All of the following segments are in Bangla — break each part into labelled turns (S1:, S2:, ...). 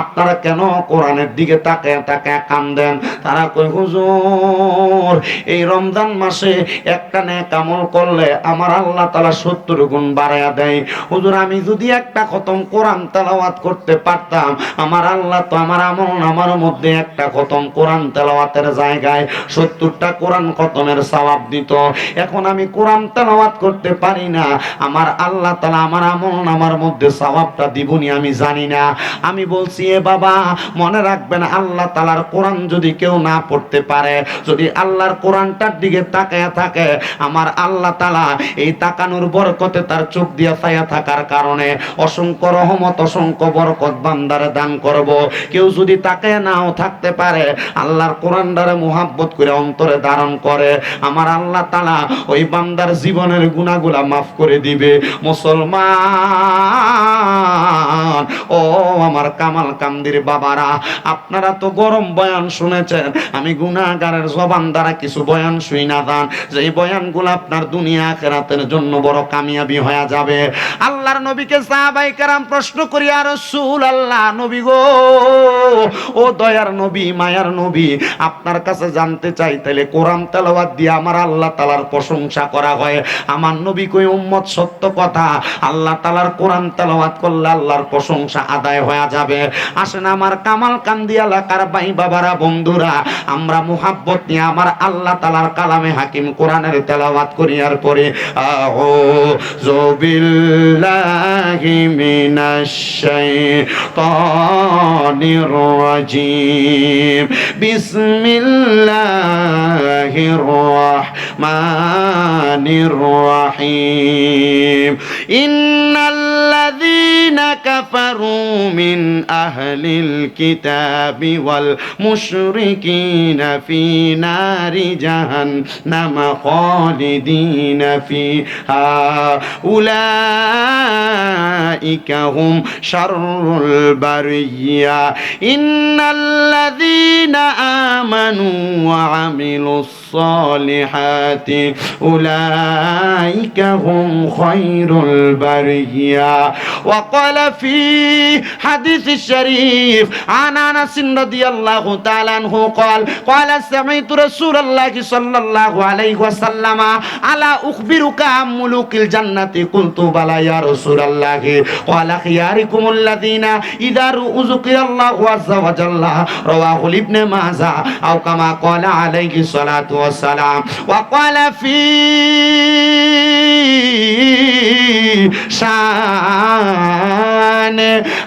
S1: আপনারা কেন কোরআনের দিকে তাকে তাকে কান্দেন? তারা কই হুজুর, এই রমজান মাসে একটা নেক আমল করলে আমার আল্লাহ তালা সত্তর গুণ বাড়াইয়া দেয়। হুজুর, আমি যদি একটা খতম কোরআন তেলাওয়াত করতে পারতাম, আমার আল্লাহ তো আমার আমল আমার মধ্যে একটা খতম কোরআন তেলাওয়াতের জায়গায় সত্তরটা কোরআন খতমের সওয়াব দিত। এখন আমি কোরআন তেলাওয়াত করতে পারি না, আমার আল্লাহ তালা আমার আমল আমার মধ্যে সওয়াবটা দিবনি আমি জানি না। আমি বলছি, এ বাবা, মনে রাখবেন, আল্লাহ তালার কোরআন যদি কেউ না পড়তে পারে, যদি আল্লাহর কোরআনটার দিকে তাকায়া থাকে, আমার আল্লাহ তালা এই তাকানোর বরকতে তার চোখ দিয়া ছায়া থাকার কারণে অসংখ্য রহমত, অসংখ্য বরকত বান্দারে দান করব। কেউ যদি তাকে নাও থাকতে পারে, আল্লাহর কোরআনদারে মোহাব্বত করে অন্তরে ধারণ করে, আমার আল্লাহ তালা ওই বান্দার জীবনের গুণাগুলা মাফ করে দিবে। মুসলমান, ও আমার কামাল কামদির বাবারা, আপনারা তো গরম বয়ান শুনেছেন। আমি গুনাহগারের জবান দ্বারা কিছু বয়ান শুই না দান যে বয়ানগুলো আপনার দুনিয়া আখেরাতের জন্য বড় কামিয়াবি হয়ে যাবে। আল্লাহর নবীকে সাহাবাই কারাম প্রশ্ন করি আর রসুল আল্লাহ নবী গো, ও দয়ার নবী, মায়ার নবী, আপনার কাছে জানতে চাই তাহলে কোরআন তেলাওয়াত দিয়ে আমার আল্লাহ তালার প্রশংসা করা হয়। আমার নবী কই, উম্মত, সত্য কথা। আল্লাহ তালার কোরআন তেলাওয়াত করলে আল্লাহর প্রশংসা আদায় হয়ে যাবে। আসেন আমার কামাল কান্দি এলাকার ভাই বাবারা বন্ধুরা, আমরা মুহাব্বত নিয়ে আমার আল্লাহ তালার কালামে হাকিম কোরআনের তেলাওয়াত করি, আর পরে আহো, জবিল্লাহি মিনাশ শাইতানির রাজিম। বিসমিল্লাহির রাহমানির রাহিম। ইন্নাল্লাযীনা কাফারু মিন أهل الكتاب والمشركين في نار جهنم خالدين فيها. أولئك أولئك هم شر البرية إن الذين آمنوا وعملوا الصالحات أولئك هم خير البرية وقال في حديث الشريف عن أنس رضي الله تعالى عنه قال قال سمعت رسول الله صلى الله عليه وسلم على أخبرك عن ملوك الجنة قلت بلى يا رسول الله ওয়ালা খিয়ারিকুমুল্লাযিনা ইযা রুযুকিয়াল্লাহু আযযা ওয়া জাল্লা রাওয়াহুল ইবনে মাজাহ আও কামা ক্বালা আলাইহি সালাতু ওয়াস সালাম ওয়া ক্বালা ফি শাহ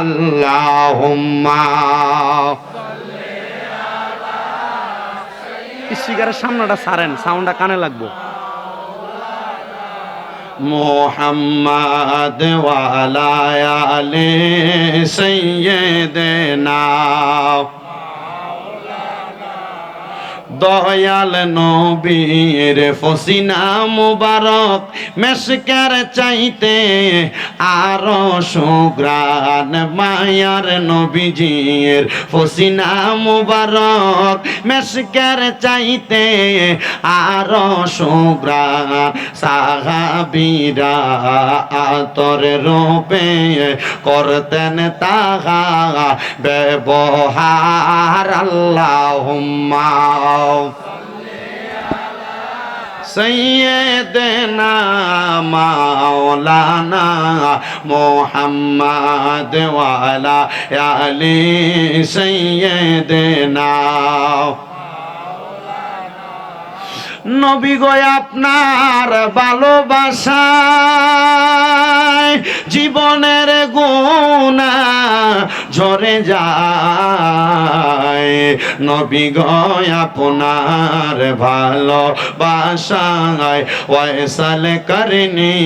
S1: আল্লাহুম্মা।
S2: স্পিকারের সামনেটা সারেন সাউন্ডটা কানে লাগবো।
S1: মোহাম্মদ ওয়ালা আলে সৈয়দনা দয়াল নবীর ফসিনা মুবারক মেশকার চাইতে আরও সুগ্রান মায়ার নবীজির ফসিনা মুবারক মেশকার চাইতে আরও সুগ্রান সাহাবীরা আতর রূপে করতেন তাহা ব্যবহার। আল্লাহুম্মা سيدنا مولانا محمد وعلى آل سيدنا নবী গো আপনার ভালোবাসায় জীবনের গুণা ঝরে যায়। নবী গয় আপনার ভালো বাসায় ওয়সাল করিনি।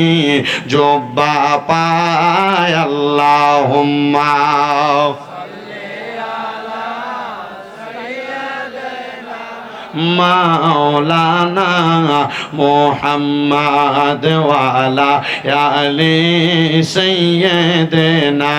S1: জোব্বা পায় আল্লাহ মাওলানা মোহাম্মদ ওয়ালা আলী
S2: সৈয়দ না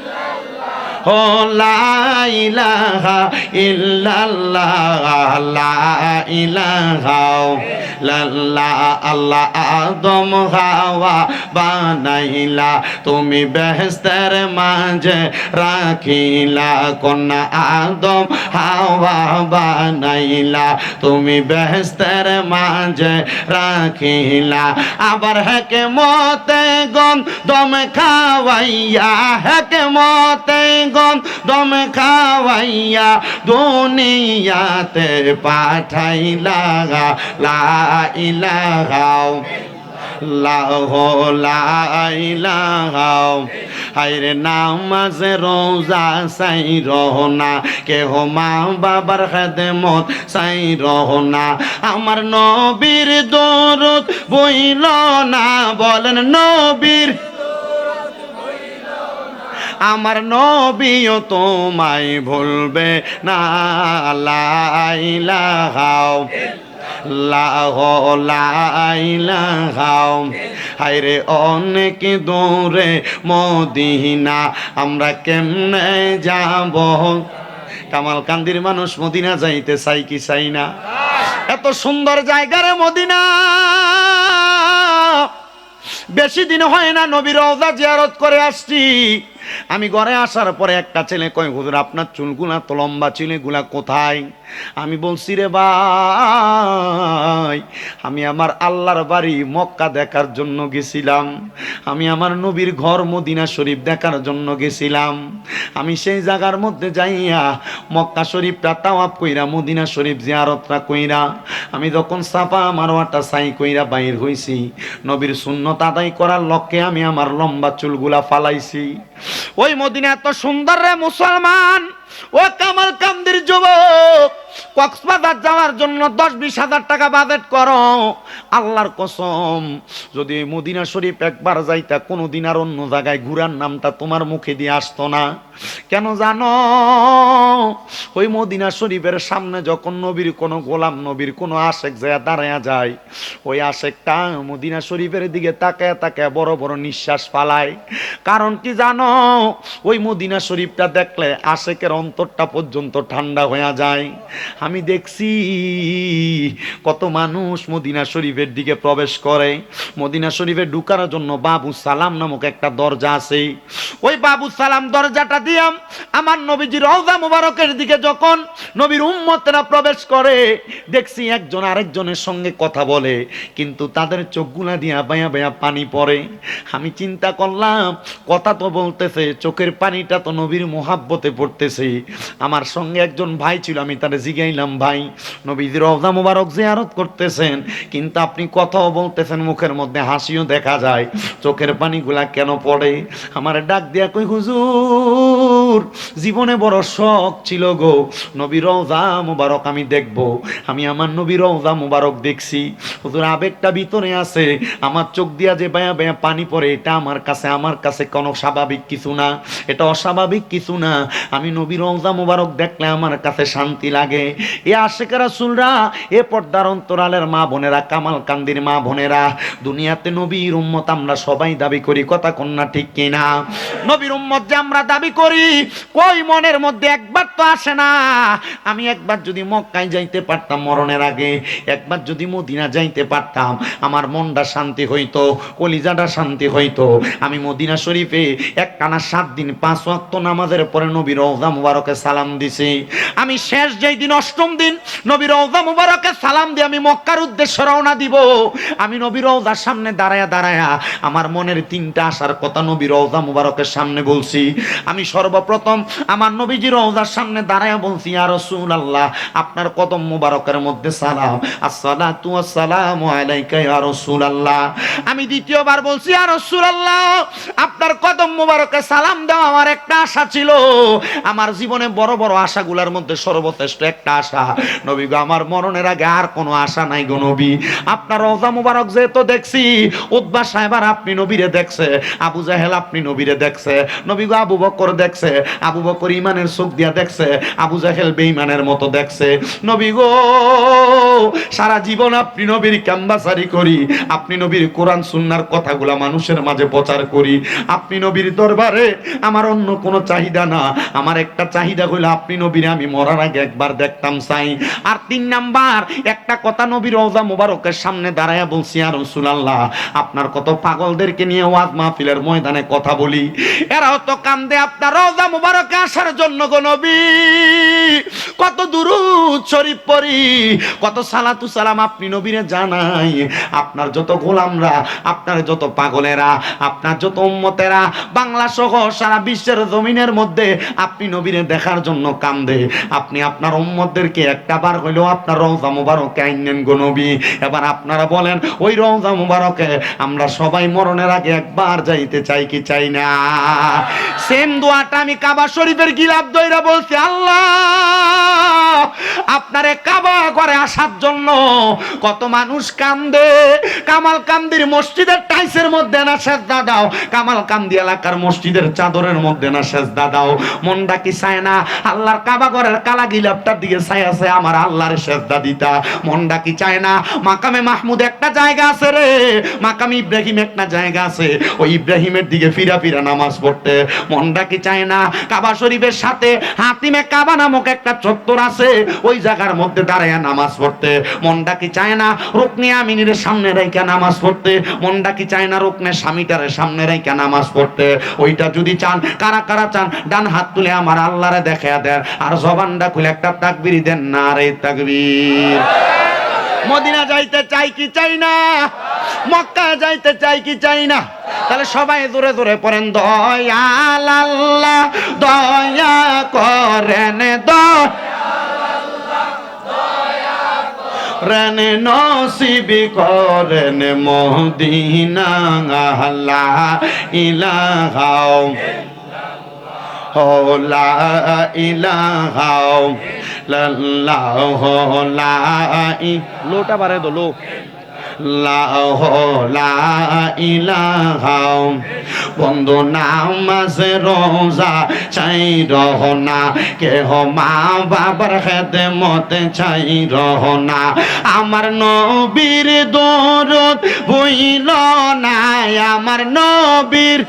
S1: ও লা ইলাহা ইল্লাল্লাহ, লা ইলাহা লাল্লাহ আল্লাহ আদম হাওয়া বানাইলা। তুমি বেহেস্তের মাঝে রাখিলা, কন্যা আদম হাওয়া বানাইলা। তুমি বেহেস্তের মাঝে রাখিলা। আবার হেকে মতে গন দম খাওয়াইয়া হেকে মতে গন দম খাওয়াইয়া দুনিয়াতে পাঠাইলা লা ইলাহা লাহ লাইলাহাও হাইরে নামাজে, রোজা সাই রহনা কেহ মা বাবার খেদমত সাই রহনা আমার নবীর দরদ বইল না। বলেন, নবীর আমার নবীও তোমায় ভুলবে না লাইলাহাও লাহ অনেক দূরে মদিনা, আমরা কেমনে যাব? কামাল কান্দির মানুষ মদিনা যাইতে চাই কি চাই না? এত সুন্দর জায়গা রে মদিনা। বেশি দিন হয় না নবীর জিয়ারত করে আসছি। আমি ঘরে আসার পরে একটা ছেলে কয়, হুজুর, আপনার চুলগুলা তো লম্বা চুলগুলা কোথায়? আমি বলছি, রে ভাই, আমি আমার আল্লাহর বাড়ি মক্কা দেখার জন্য গেছিলাম। আমি আমার নবীর ঘর মদিনা শরীফ দেখার জন্য গেছিলাম। আমি সেই জায়গার মধ্যে যাইয়া মক্কা শরীফটা তাওয়াপ কইরা, মদিনা শরীফ জিয়ারতটা কইরা, আমি যখন সাফা মারোয়াটা সাই কইরা বাইর হইছি, নবীর শূন্য আদায় করার লক্ষ্যে আমি আমার লম্বা চুলগুলা ফালাইছি। ওই মদিনা এত সুন্দর রে মুসলমান। ও কামাল কামদির কক্সবাজার যাওয়ার জন্য দশ বিশ হাজার টাকা বাজেট করো। আল্লাহর কসম, যদি মদিনা শরীফ একবার যাইতা, কোনোদিন আর অন্য জায়গায় ঘুরার নামটা তোমার মুখে দিয়ে আসতো না। কেন জানো? ওই মদিনা শরীফের সামনে যখন নবীর কোনো গোলাম, নবীর কোনো আশেক যায় দাঁড়ায়া যায়, ওই আশেকটা মদিনা শরীফের দিকে তাকায় তাকায় বড় বড় নিঃশ্বাস ফালায়। কারণ কি জানো? ওই মদিনা শরীফটা দেখলে আশেকের অন্তরটা পর্যন্ত ঠান্ডা হয়ে যায়। আমি দেখছি কত মানুষ মদিনা শরীফের দিকে প্রবেশ করে। মদিনা শরীফে ঢুকার জন্য বাবু সালাম নামক একটা দরজা আছে। ওই বাবু সালাম দরজাটা দিয়াম আমার নবীজি রওজা মুবারকের দিকে যখন নবীর উম্মতরা প্রবেশ করে, দেখছি একজন আরেকজনের সঙ্গে কথা বলে, কিন্তু তাদের চোখগুলা দিয়া বায়া বায়া পানি পড়ে। আমি চিন্তা করলাম, কথা তো বলতেছে, চোখের পানিটা তো নবীর মোহাব্বতে পড়তেছে। আমার সঙ্গে একজন ভাই ছিল, আমি তারে জিগাইলাম, ভাই, নবীজি রওজা মুবারক জিয়ারত করতেছেন, কিন্তু আপনি কথাও বলতেছেন, মুখের মধ্যে হাসিও দেখা যায়, চোখের পানিগুলা কেন পড়ে? আমার ডাক দিয়া কই হুজুর, জীবনে বড় শখ ছিল গো, নবী রওজা মুবারক আমি দেখব, আমি আমার নবী রওজা মুবারক দেখছি। হুজুর, আবেগটা ভিতরে আছে, আমার চোখ দিয়া যে বায়া বায়া পানি পড়ে, এটা আমার কাছে আমার কাছে কোনো স্বাভাবিক কিছু না, এটা অস্বাভাবিক কিছু না, আমি নবী রওজা মুবারক দেখলে আমার কাছে শান্তি লাগে। এ আশেকেরা সুলরা এ পর্দার অন্তরালের মা বোনেরা, কামাল কান্দির মা বোনেরা, দুনিয়াতে নবীর উম্মত আমরা সবাই দাবি করি, কথা কন্যা ঠিক কিনা? নবীর উম্মত যে আমরা দাবি করি, কই মনের মধ্যে একবার তো আসে না। আমি একবার যদি মক্কায় যাইতে পারতাম মরণের আগে, একবার যদি মদিনা যাইতে পারতাম, আমার মনটা শান্তি হইতো, কলিজাটা শান্তি হইতো। আমি মদিনা শরীফে এক টানা সাত দিন পাঁচ ওয়াক্ত নামাজের পরে নবীর রওজা মুবারকে সালাম দিছি। আমি শেষ যেই দিন, অষ্টম দিন, নবীর রওজা মুবারকে সালাম দিয়ে আমি মক্কার উদ্দেশ্যে রওনা দিব। আমি নবীর রওজার সামনে দাঁড়ায়া দাঁড়ায়া আমার মনের তিনটা আসার কথা নবীর রওজা মুবারকের সামনে বলছি। আমি সর্বপ্রথম আমার নবীজি রওজার সামনে দাঁড়ায়া বলছি আর রাসূলুল্লাহ, আপনার কদম মুবারকের মধ্যে সালাম। আসসালাতু ওয়াসসালামু আলাইকা, ইয়া রাসূলুল্লাহ। আমি দ্বিতীয়বার বলছি আর রাসূলুল্লাহ, আপনার কদম মুবারকে সালাম দাও আমার একটা আশা ছিল। আমার জীবনে বড় বড় আশাগুলোর মধ্যে সর্বশ্রেষ্ঠ একটা আশা। নবী গো, আমার মরণের আগে আর কোনো আশা নাই গো নবী। আপনার রওজা মুবারক যেহেতু দেখছি উদ্বা সাহেব আর আপনি নবীরে দেখছে, আবু জাহেল আপনি নবীরে দেখছে, নবী গো আবু বকর দেখছে, আবু বকর ইমানের চোখ দিয়া দেখছে, আবু জাহেল বেঈমানের মতো দেখছে। নবী গো, সারা জীবন আপনি নবীর ক্যাম্বাসারি করি, আপনি নবীর কোরআন সুন্নার কথাগুলা মানুষের মাঝে প্রচার করি। আপনি নবীর দরবারে আমার অন্য কোনো চাহিদা না, আমার একটা চাহিদা হইল, আপনি নবীর আমি মরার আগে একবার দেখতাম চাই। আর তিন নাম্বার, একটা কথা নবীর রওজা মোবারকের সামনে দাঁড়ায়া বলছি আর রসুলাল্লাহ, আপনার কত পাগলদেরকে নিয়ে ওয়াজ মাহফিলের ময়দানে কথা বলি। এরাও তো কান্দে আপনার রওজা মোবারকে আসার জন্য গো নবী। কত দুরুদ শরীফ পড়ি, কত সালাতু সালাম আপনি নবীরে জানাই। আপনার যত গোলামরা, আপনার যত পাগলেরা, আপনার যত উম্মতেরা বাংলা সহ সারা বিশ্বের জমিনের মধ্যে আপনি নবীরে দেখার জন্য কান্দে। আপনি আপনার উম্মতদেরকে একটা বার হইলেও আপনার রওজা মুবারকে আইনেন গো নবী। এবার আপনারা বলেন, ওই রওজা মুবারকে আমরা সবাই মরণের আগে একবার যাইতে চাই কি চাই না? সেম দোয়াটা আমি কাবা শরীফের গিলাপ দইরা বলছি, আল্লাহ, আপনারে কাবা করে আসার জন্য কত মানুষ কান্দে। কামাল কান্দির মসজিদের টাইসের মধ্যে না সেজদা দাও। কামাল কান্দি এলাকার মসজিদের চাদরের মধ্যে না সেজদা দাও। মনটা কি চায় না। আল্লাহর কাবা ঘরের কালা গিলাপটার দিকে চাই আছে আমার আল্লাহর সেজদা দিতা। মনটা কি চায় না? মাকামে মাহমুদ একটা জায়গা আছে রে। মাকাম ইব্রাহিম একটা জায়গা আছে। ওই ইব্রাহিমের দিকে ফিরা ফিরা নামাজ পড়তে। মনটা কি চায় না? কাবা শরীফের সাথে হাতিমে কাবা নামক একটা চত্বর আছে। ওই জায়গার মধ্যে দাঁড়ায় নামাজ পড়তে। মনটা কি চায় না? রুকনি আমিনের সামনে রেখে নামাজ পড়তে। মনটা কি চায় না? রুকনের স্বামীটারে সামনে রেখে নামাজ পড়তে। ওইটা যদি চান, কারা কারা চান, ডান হাত তুলে আমার আল্লাহরে দেখা দেন, আর জবানটা খুলে একটা তাকবির দেন না রে তাকবীর। মদিনা যাইতে চাই কি চাই না? মক্কা যাইতে চাই কি চাই না? তাহলে সবাই দূরে দূরে পড়েন, দয়াল আল্লাহ, দয়া করেন রেন নসিবি করেন মদিনা, আল্লাহ ইলাহাও লা ইলাহাও লাল্লাহ লা
S2: লোটা বাড়ে দো লো
S1: বন্ধু নামাজে রোজা, চাই রহনা কেহ মা বাবার খেতে মতে চাই রহনা আমার নবীর দরদ বইল না, আমার নবীর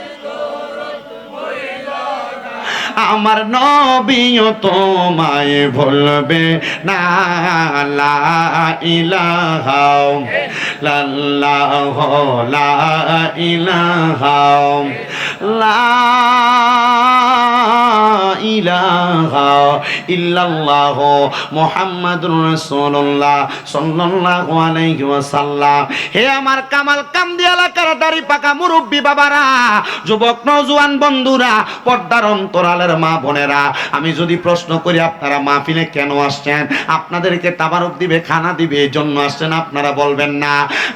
S1: আমার নবীও তোমায় ভুলবে। না লা ইলাহা লা ইলাহা লা ইলাহা ইল্লাল্লাহ মুহাম্মাদুর রাসূলুল্লাহ সাল্লাল্লাহু আলাইহি ওয়াসাল্লাম। হে আমার কামাল কান্দি এলাকার দাড়ি পাকা মুরব্বি বাবারা, যুবক, নওজোয়ান বন্ধুরা, পর্দার অন্তরালের মা বোনেরা, আমি যদি প্রশ্ন করি, আপনারা মাহফিলে কেন আসছেন? আপনাদেরকে তাবারক দিবে, খানা দিবে এই জন্য আসছেন, আপনারা বলবেন না।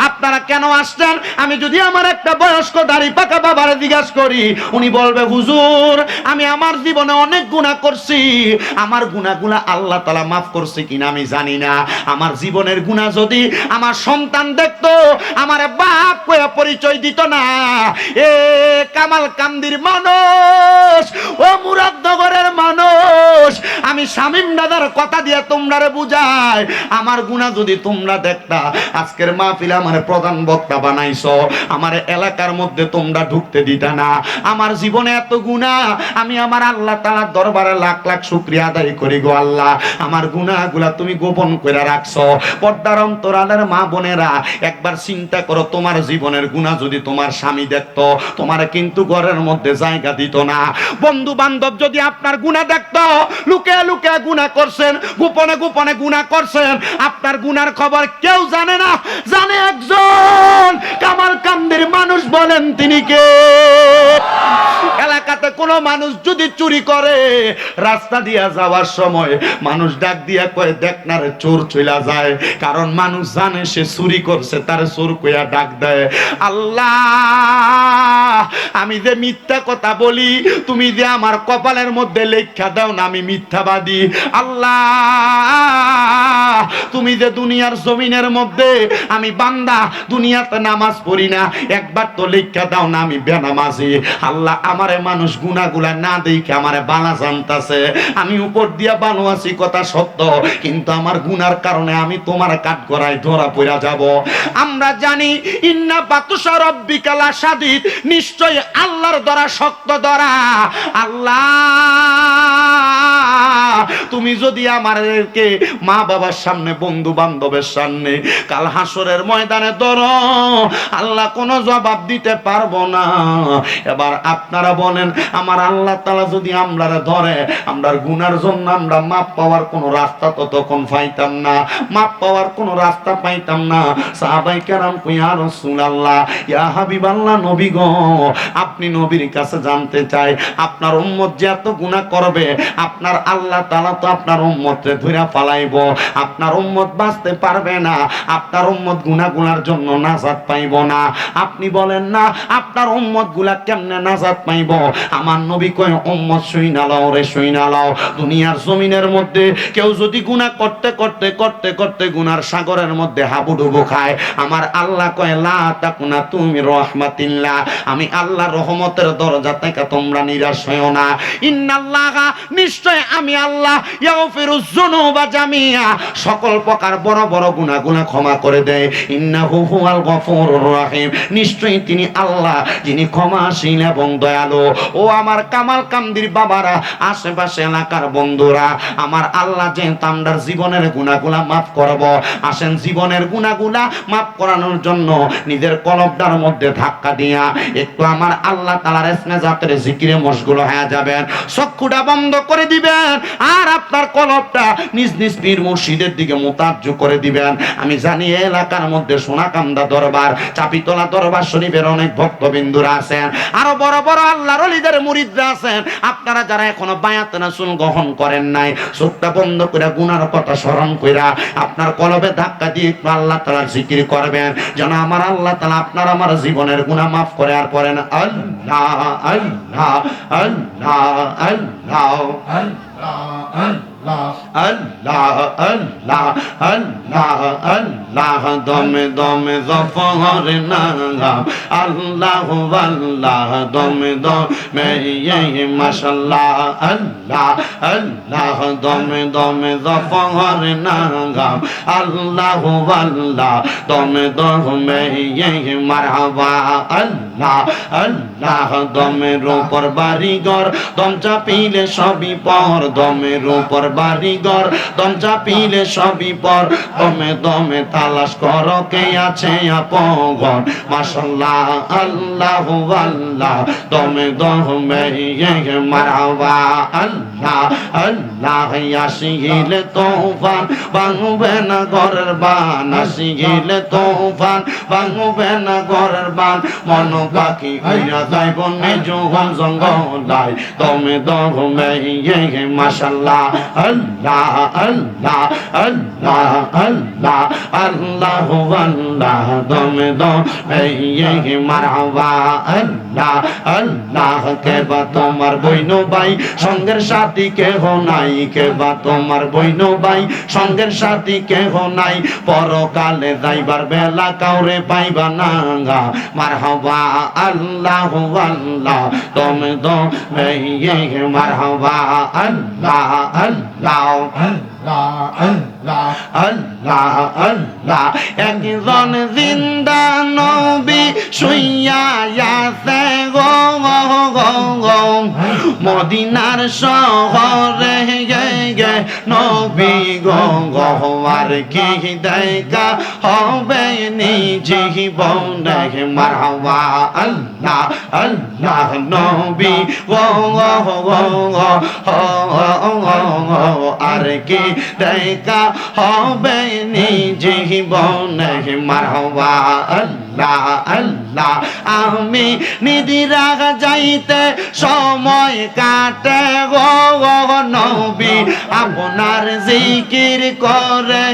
S1: আপনারা কেন আসছেন? আমি যদি আমার একটা বয়স্ক দাড়ি পাকা বাবারে জিজ্ঞাসা করি, উনি বলবে, হুজুর, আমি আমার জীবনে অনেক গুনাহ করছি। আমার গুনাহগুলা আল্লাহ তাআলা মাফ করছে কিনা আমি জানি না। আমার জীবনের গুনাহ যদি আমার সন্তান দেখতো, আমার বাপ কয়ে পরিচয় দিত না। এ কামাল কান্দির মানুষ, ও মুরাদনগরের মানুষ, আমি শামীম দাদার কথা দিয়ে তোমরা বুঝাই। আমার গুনাহ যদি তোমরা দেখতা, আজকের মাহফিলে আমার প্রধান বক্তা বানাইছ। আমার এলাকার মধ্যে তোমরা ঢুকতে দিতা না। আমার জীবনে এত গুণা আমি আমার আল্লাহ তাআলার দরবারে লাখ লাখ শুকরিয়া আদায় করি গো আল্লাহ। আমার গুনাহগুলা তুমি গোপন করে রাখছো। পর্দার অন্তরালের মা বোনেরা, একবার চিন্তা করো, তোমার জীবনের গুনাহ যদি তোমার স্বামী দেখতো, তোমার কিন্তু ঘরের মধ্যে জায়গা দিত না। বন্ধু বান্ধব যদি আপনার গুনাহ দেখতো, লুকে লুকে গুনাহ করছেন, গোপনে গোপনে গুনাহ করছেন, আপনার গুনার খবর কেউ জানে না। জানে একজন, কামাল কান্দির মানুষ বলেন তিনি কে? এলাকাতে কোনো মানুষ যদি চুরি করে, রাস্তা দিয়া যাওয়ার সময় মানুষ ডাক দিয়া কয়, দেখ না রে, চোর চইলা যায়। কারণ মানুষ জানে সে চুরি করছে, তার চোর কইয়া ডাক দেয়। আল্লাহ, আমি যে মিথ্যা কথা বলি, তুমি যে আমার কপালের মধ্যে লেখা দাও না, আমি মিথ্যাবাদী। আল্লাহ, তুমি যে দুনিয়ার জমিনের মধ্যে আমি বান্দা, দুনিয়াতে নামাজ পড়ি না, একবার তো লেখা দাও না, আমি বেনামাজি। আল্লাহ, আমারে মানুষ গুণাগুলা না দেখে আমার বালা জানতাছে। আমি উপর দিয়া বানো আছি, কথা সত্য। কিন্তু আমার গুনার কারণে আমি তোমার কাঠ গড়ায় ধরা পড়া যাব। আমরা জানি, ইন্না বাতুসা রব্বিকালা সাদিদ নিশ্চয় আল্লাহর দ্বারা শক্ত দ্বারা আল্লাহ! তুমি যদি আমাদেরকে মা বাবার সামনে, বন্ধু বান্ধবের সামনে কাল হাসরের ময়দানে ধরো, আল্লাহ কোনো জবাব দিতে পারব না। এবার আপনারা বলেন, আমার আল্লাহ তালা যদি আমরা ধরে, আমরার গুনার জন্য আমরা মাপ পাওয়ার কোনো রাস্তা তো তখন পাইতাম না, মাপ পাওয়ার কোনো রাস্তা পাইতাম না। সাহাবাই কেরাম কুইয়া রসুল আল্লাহ ইয়া হাবিব আল্লাহ নবী গো, আপনি নবীর কাছে জানতে চাই, আপনার উম্মত যে এত গুনাহ করবে, আপনার আল্লাহ তাআলা তো আপনার উম্মতরে ধইরা ফালাইব আপনার উম্মত বাঁচতে পারবে না। আপনার উম্মত গুনাহ গুনার জন্য নাজাত পাইব না। আপনি বলেন, না, আপনার উম্মতগুলা কেমনে নাজাত পাইব? আমার নবী কয়, উম্মত শুইনা লাও রে শুইনা লাও। দুনিয়ার জমিনের মধ্যে কেউ যদি গুনাহ করতে করতে করতে করতে গুনার সাগরের মধ্যে হাবুডুবু খায়। আমার আল্লাহ কয়, লা তাকুনা তুমি রহমাতিল্লাহ। আমি আল্লাহ রহমতের দরজা থেকে তোমরা নিরাশ হইও না। ইন্নাল্লাহা, নিশ্চয় আমি আল্লাহ ইয়াগফিরুজ যুনুবা জামিয়া। সকল প্রকার বড় বড় গুনাহগুলো ক্ষমা করে দেয়। ইন্নাহু হুয়াল গফুরুর রহিম। নিশ্চয়ই তিনি আল্লাহ, যিনি ক্ষমাশীল এবং দয়ালু। ও আমার কামাল কামদির বাবারা, আশেপাশে এলাকার বন্ধুরা, আমার আল্লাহ যে তামদার জীবনের গুনাহগুলা মাফ করব। আসেন জীবনের গুনাহগুলা মাফ করানোর জন্য নিজের কলবটার মধ্যে ধাক্কা দিয়া একটু আমার আল্লাহ তালার এসমে জাতের জিকিরে মশগুল হয়ে যাবেন। চক্ষুটা বন্ধ করে দিবেন। আর আপনার কলবটা নিজ নিজ পীর মুর্শিদের দিকে মোতাজ্জ করে দিবেন। আমি জানি এলাকার মধ্যে সোনাকান্দা দরবার, চাপিতলা দরবার শরীফের অনেক ভক্তবিন্দুরা আছেন। আরও বড় বড় আল্লাহর অলিদের মুরিদরা আছেন। আপনারা যারা এখনও বায়াত রাসূল গ্রহণ করেন নাই, চোখটা বন্ধ করে গুনার কথা স্মরণ কইরা আপনার কলবে ধাক্কা দিয়ে একটু আল্লাহ তাআলার জিকির করবেন। যেন আমার আল্লাহ তাআলা আপনার আমার জীবনের গুনাহ মাফ করে আর পড়েন আল্লাহ আল্লাহ আল্লাহ আল্লাহ আল্লাহ। 啊啊。嗯。আল্লাহ আল্লাহ আল্লাহ দমে দমে জফর নাম আল্লাহ আল্লাহ, দমে দমে মাশাল্লাহ, আল্লাহ আল্লাহ, দমে দমে জফর নাম আল্লাহ আল্লাহ, দমে দমে মারহাবা, আল্লাহ আল্লাহ দমের উপর বাড়িঘর, দম চাপিলে সবই পর দমের উপর বাড়িঘর, দম চাপিলে সবই পর। দমে দমে তালাশ কর, কে আছে আপন? মাশাল্লাহ, আল্লাহ আল্লাহ। দমে দমে মারহাবা আল্লাহ আল্লাহ আসিলে তোফান। ভাঙবে না ঘরের বান, আসিলে তোফান। ভাঙবে না ঘরের বান, মন পাখি হইয়া যাইব নিজ জঙ্গলাই। দমে দমে মাশাল্লাহ আল্লাহ আল্লাহ আল্লাহ আল্লাহ আল্লাহ আল্লাহ দমে দমে মারহাবা আল্লাহ। আল্লাহ কে বা তোমার বইন ভাই সঙ্গের সাথী কেহ নাই কে বা তোমার বইন ভাই সঙ্গের সাথী কেহ নাই, পরকালে যাইবার বেলা কাউরে পাইবা না মার হবা আল্লাহ আল্লাহ তুমি তো মার হবা আল্লাহ। আল্লাহ আল্লাহ আল্লাহ। জিন্দা নবী মদিনার শহরে গে গে নবী গো গো। কি দেখা হবে নিজে জীবনে মারহাবা। আল্লাহ আল্লাহ নবী ও আর কি দেখা হবে নিজে জীবনে মারহাবা। আল্লাহ আল্লাহ, আমি নিদিরা যাইতে সময় কাটে গো নবী। আপনার জিকির করে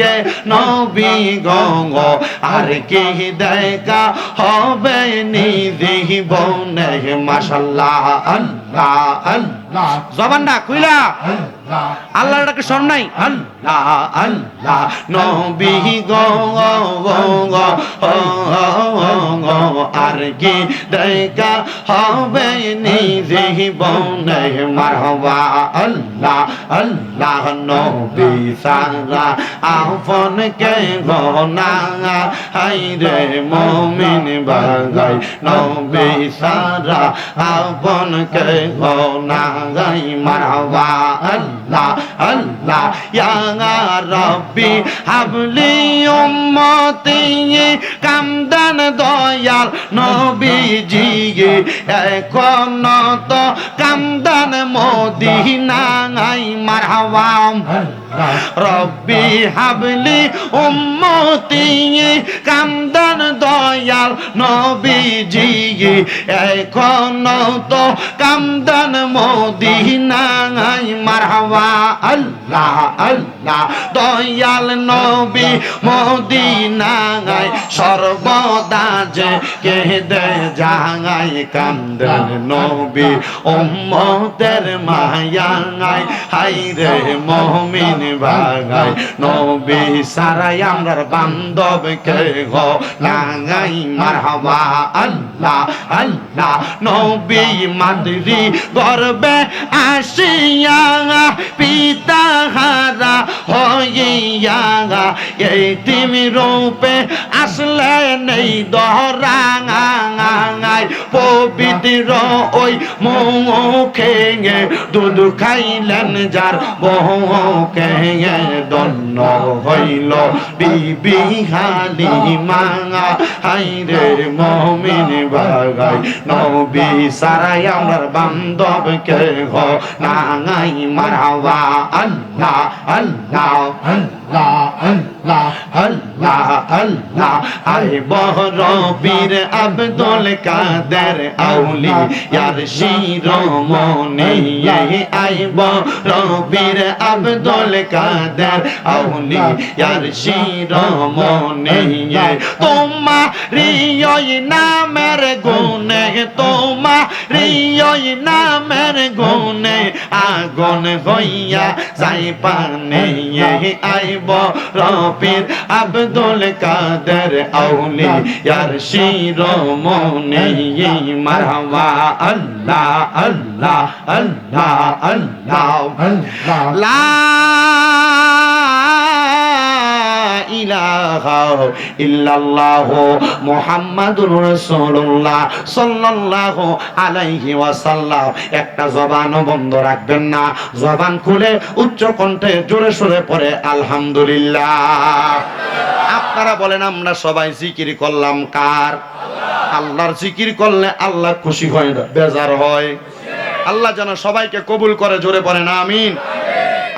S1: গে নবী গো গো। আর কি দেখা হবে নিদি বনে? মাশাল্লাহ, আল্লাহ আল্লাহ।
S3: আল্লাহ
S1: জবানটা খুইলা।
S3: আল্লাহ
S1: আল্লাহর ডাকে স্মরণ নাই? আল্লাহ আল্লাহ, নবী গো আর কি দেখা হবে নিজে বনে মারহবা, আল্লাহ আল্লাহ, নবী সারা আপন কে গনা হাই রে মমিন বাগাই, নবী সারা আপন কে গনা গাই মারহবা, আল্লাহ আল্লাহ আল্লাহ ইয়া রাব্বি, হাবলি উম্মতি কামদান দয়াল নবীজি এখন তো কামদান মদিনায় মারহাবা
S3: আল্লাহ
S1: রব্বি হাবলি উম্মতি কামদান দয়াল নবীজি এখন তো কামদান মদিনায় মারহাবা আল্লাহ আল্লাহ। দয়াল নবী মদিনায় সর্বদা যে কান্দন নবী উম্মতের হাই রে বাগাই নবী সারাই আমরার কে গো লাগাই মারহাবা আল্লাহ আল্লাহ। নবী মাদরি গর্বে আসিয়া পিতা হারা হইয়া এই তিমি রূপে আসলে নেই দহরাঙাঙাঙাই পবিত্র ওই মুখে দুধ খাইলেন যার বহুকে দন্ন হইল। বিবি হালি মাঙা হাই রে মমিন বাগাই নবী সারাই আমার বান্ধব কে গো নাঙাই মারাওয়া। আল্লাহ আল্লাহ
S3: আল্লাহ। আল্লাহ
S1: আল্লাহ আল্লাহ বীর আব্দুল কাদের আউলি ইয়ার শিরোমণি আই বহর বীর আব্দুল কাদের আউলি ইয়ার শিরোমণি তোমারি ওই নামের গুণে তোমারি ওই নামের গুণে আগুন হইয়া যাই পানে আইব রপির আব্দুল কাদের আউলি ইয়ার মনে মারহাবা আল্লাহ আল্লাহ আল্লাহ আল্লাহ।
S3: আল্লাহ।
S1: ইলাহা ইল্লাল্লাহ মুহাম্মাদুর রাসূলুল্লাহ সাল্লাল্লাহু আলাইহি ওয়াসাল্লাম। একটা জবান বন্ধ রাখবেন না। জবান খুলে উচ্চ কণ্ঠে জোরে সোরে পড়ে, আলহামদুলিল্লাহ। আপনারা বলেন, আমরা সবাই জিকির করলাম কার? আল্লাহর জিকির করলে আল্লাহ খুশি হয় না, বেজার হয়। আল্লাহ যেন সবাইকে কবুল করে, জোরে পড়েন আমিন।